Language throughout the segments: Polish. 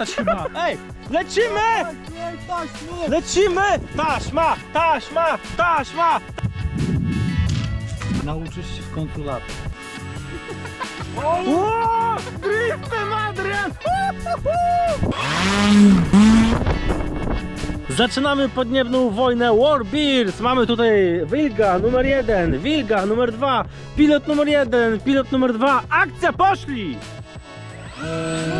latać chyba. Ej, lecimy! Lecimy! Taśma, taśma, taśma! Nauczysz się w końcu latać. Ło! Driftem, Adrian! Zaczynamy podniebną wojnę War Bears. Mamy tutaj Wilga numer jeden, Wilga numer dwa, pilot numer jeden, pilot numer dwa. Akcja, poszli! Uuu!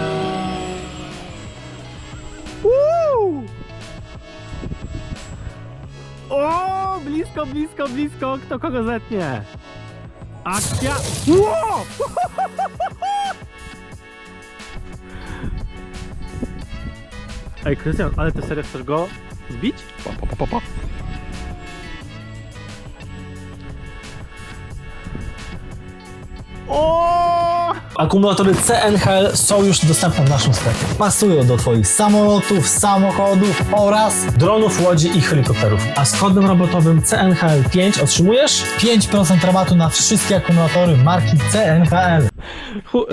O, blisko, blisko, blisko. Kto kogo zetnie? Akcja. Ło! Ej, Krystian, ale ty serio chcesz go zbić? Pa, pa, pa, pa, pa. O! Akumulatory CNHL są już dostępne w naszym sklepie. Pasują do Twoich samolotów, samochodów oraz dronów, łodzi i helikopterów. A z kodem robotowym CNHL 5 otrzymujesz 5% rabatu na wszystkie akumulatory marki CNHL.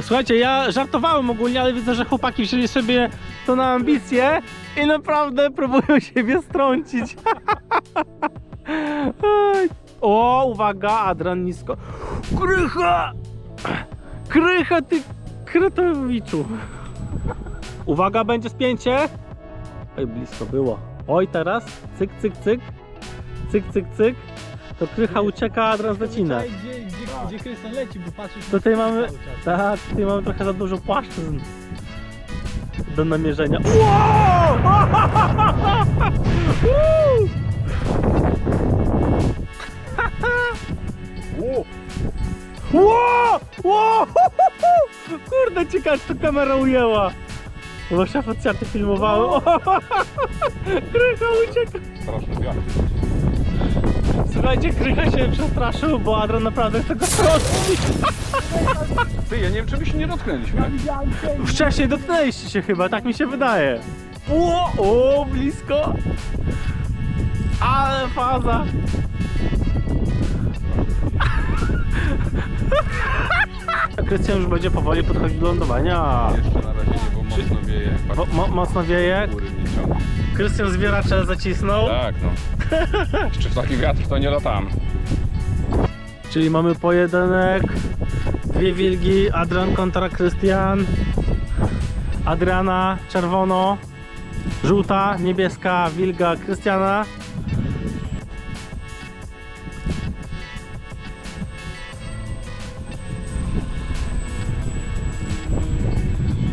Słuchajcie, ja żartowałem ogólnie, ale widzę, że chłopaki wzięli sobie to na ambicje i naprawdę próbują siebie strącić. O, uwaga, Adran nisko. Krycha! Krycha, ty kretowiczu. Uwaga, będzie spięcie. Oj, blisko było. Oj, teraz. Cyk, cyk, cyk. Cyk, cyk, cyk. To krycha ucieka, a Adran zacina. Gdzie, gdzie, gdzie Krystian leci, bo patrzysz Tutaj mamy, tak, tutaj mamy trochę za dużo płaszczyzn do namierzenia. Wow! Wow! Wow! Kurde, ciekawe, to kamera ujęła. Bo szef od filmowały. O! Krycha ucieka. Straszny wiatr. Słuchajcie, Krycha się przestraszył, bo Adrian naprawdę chce go strącić. Ty, ja nie wiem, czy my się nie dotknęliśmy. Wcześniej dotknęliście się chyba, tak mi się wydaje. O, o blisko. Ale faza. Krystian już będzie powoli podchodzić do lądowania. Jeszcze na razie nie, bo mocno wieje. Mo, mo, mocno wieje. Góry mnie ciągnie. Krystian zwieracze zacisnął. Tak, no. Jeszcze w taki wiatr to nie latam. Czyli mamy pojedynek. Dwie wilgi. Adrian kontra Krystian. Adriana czerwono. Żółta, niebieska wilga Krystiana.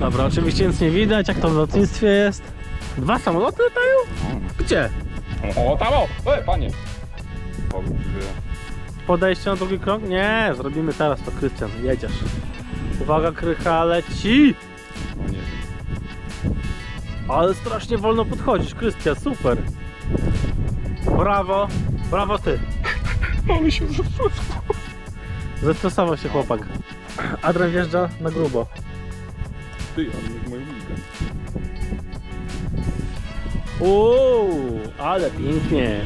Dobra, oczywiście nic nie widać, jak to w lotnictwie jest. Dwa samoloty latają? Gdzie? O, tam o! Ej, panie! Powiem ci, że... Podejście na drugi krok? Nie, zrobimy teraz to, Krystian, jedziesz. Uwaga, krycha leci! No nie wiem. Ale strasznie wolno podchodzisz, Krystian, super. Brawo, brawo ty. Ale się Zestresował się chłopak. Adrian wjeżdża na grubo. Ty, ale w moją wilkę. Uuu, ale pięknie.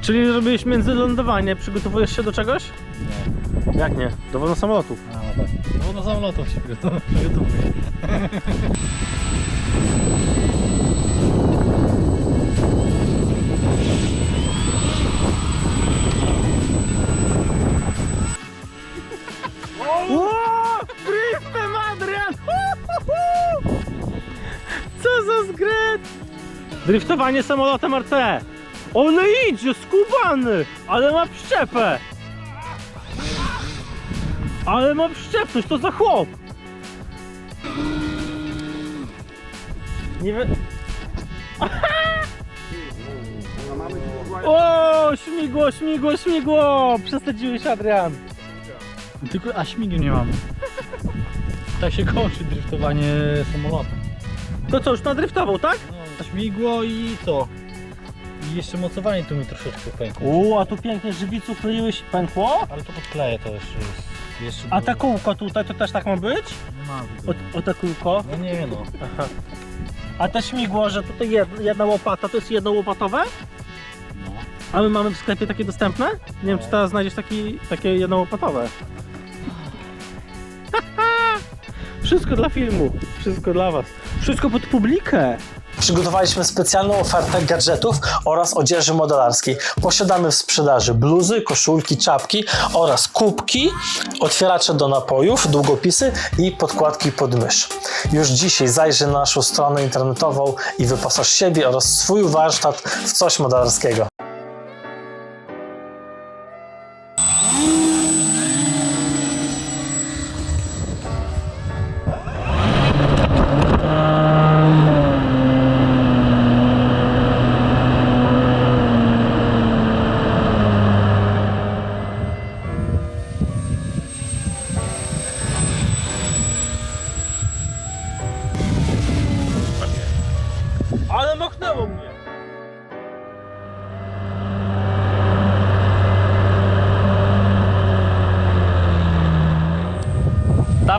Czyli robisz międzylądowanie, przygotowujesz się do czegoś? Nie. Jak nie? Do wolno samolotów. A, no tak. No do samolotów się przygotowuję. Driftowanie samolotem RC! Ale idzie, skubany! Ale ma przyczepę! Ale ma przyczepność, to za chłop! Nie wie... O, śmigło, śmigło, śmigło! Przesadziłeś, Adrian! Tylko, a śmigiem nie mamy. Tak się kończy driftowanie samolotem. To co, już nadriftował, tak? No, śmigło i co? I jeszcze mocowanie tu mi troszeczkę pękło. U, a tu pięknie żywicu kleiłeś pękło. Ale to podkleję to jeszcze. jest- jeszcze A te kółko tutaj to też tak ma być? Nie ma. O, o te kółko. No nie no. Aha. A te śmigło, że tutaj jedna, jedna łopata, to jest jedno łopatowe? no. A my mamy w sklepie takie dostępne? Nie wiem, czy teraz znajdziesz taki, takie jednołopatowe. Wszystko dla filmu. Wszystko dla was. Wszystko pod publikę. Przygotowaliśmy specjalną ofertę gadżetów oraz odzieży modelarskiej. Posiadamy w sprzedaży bluzy, koszulki, czapki oraz kubki, otwieracze do napojów, długopisy i podkładki pod mysz. Już dzisiaj zajrzyj na naszą stronę internetową i wyposaż siebie oraz swój warsztat w coś modelarskiego.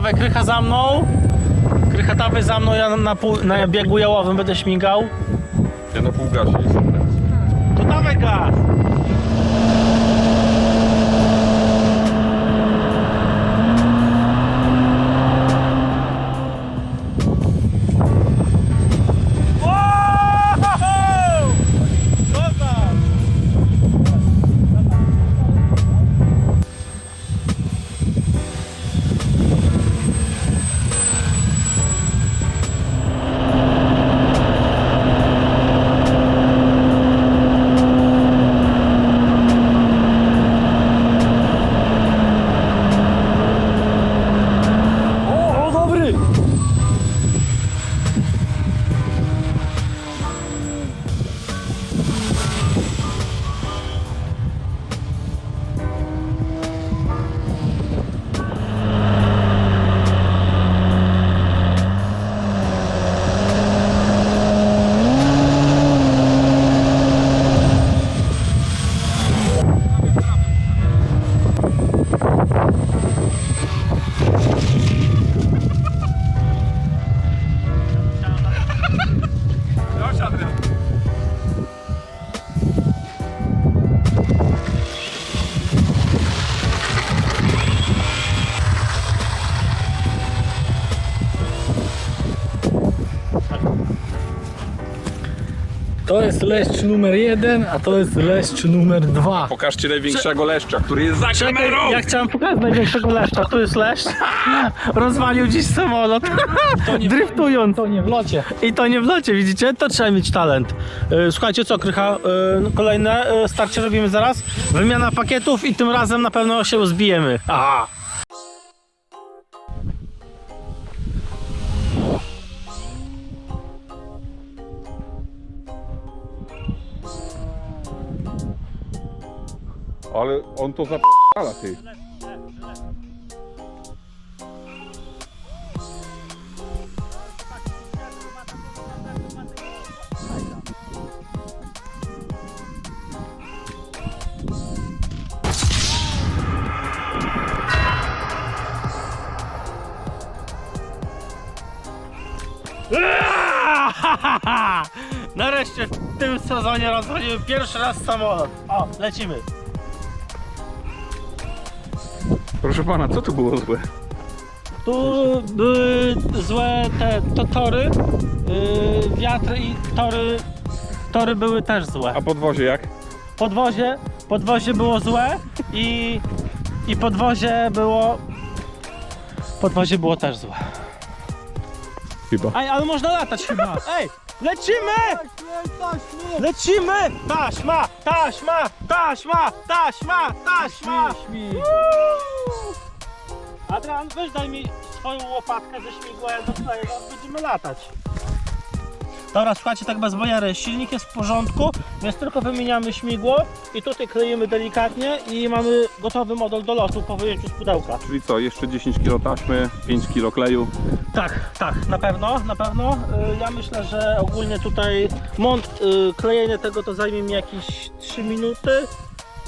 Dawaj krycha za mną. Krycha dawaj za mną, ja na, pół, na biegu jałowym będę śmigał. Ja na pół gazie jestem teraz. To dawaj gaz. To jest leszcz numer jeden, a to jest leszcz numer dwa. Pokażcie największego leszcza, który jest za kamerą! ja chciałem pokazać największego leszcza. Tu jest leszcz. Rozwalił dziś samolot. Dryftując. To nie w locie. I to nie w locie, widzicie? To trzeba mieć talent. E, Słuchajcie, co Krycha? E, Kolejne e, starcie robimy zaraz. Wymiana pakietów i tym razem na pewno się zbijemy. Aha. Ale on to zapala ty. Nareszcie w tym sezonie rozwaliłem pierwszy raz samolot. O, lecimy. Proszę pana, co tu było złe? Tu były złe te to, tory, yy, wiatry i tory, tory były też złe. A podwozie jak? Podwozie, podwozie było złe i, i podwozie było, podwozie było też złe. Chyba. Ej, ale można latać chyba. Ej, lecimy! Lecimy! Taśma, taśma, taśma, taśma, taśma! Adrian, weź daj mi swoją łopatkę ze śmigła, ja zaraz będziemy latać. Dobra, słuchajcie, tak bez bojery. Silnik jest w porządku, więc tylko wymieniamy śmigło i tutaj kleimy delikatnie i mamy gotowy model do lotu po wyjęciu z pudełka. Czyli co, jeszcze 10 kg taśmy, 5 kg kleju. Tak, tak, na pewno, na pewno. Y, Ja myślę, że ogólnie tutaj mont, y, klejenie tego to zajmie mi jakieś 3 minuty.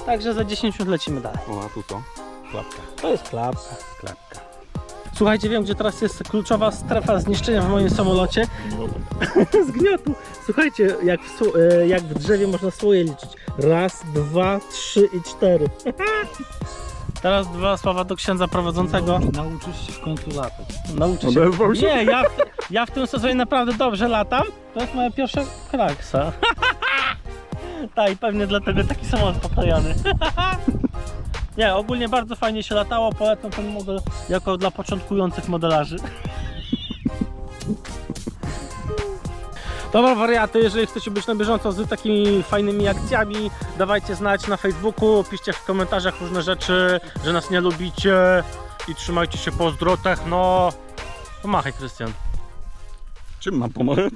Także za 10 minut lecimy dalej. O, a tu co? Klapka. To jest klapka, klapka. Słuchajcie, wiem, gdzie teraz jest kluczowa strefa zniszczenia w moim samolocie. Zgniotu. Słuchajcie, jak w, e, jak w drzewie można słoje liczyć. Raz, dwa, trzy i cztery. Teraz dwa słowa do księdza prowadzącego. Nauczysz się w końcu latać. Nauczy się. Się? Nie, ja, w- ja w tym sezonie naprawdę dobrze latam. To jest moja pierwsza kraksa. tak, i pewnie dlatego taki samolot poklejony. Nie, ogólnie bardzo fajnie się latało. Polecam ten model jako dla początkujących modelarzy. Dobra wariaty, jeżeli chcecie być na bieżąco z takimi fajnymi akcjami, dawajcie znać na Facebooku, piszcie w komentarzach różne rzeczy, że nas nie lubicie i trzymajcie się pozdro, techno. Pomachaj Krystian. Czym mam pomagać?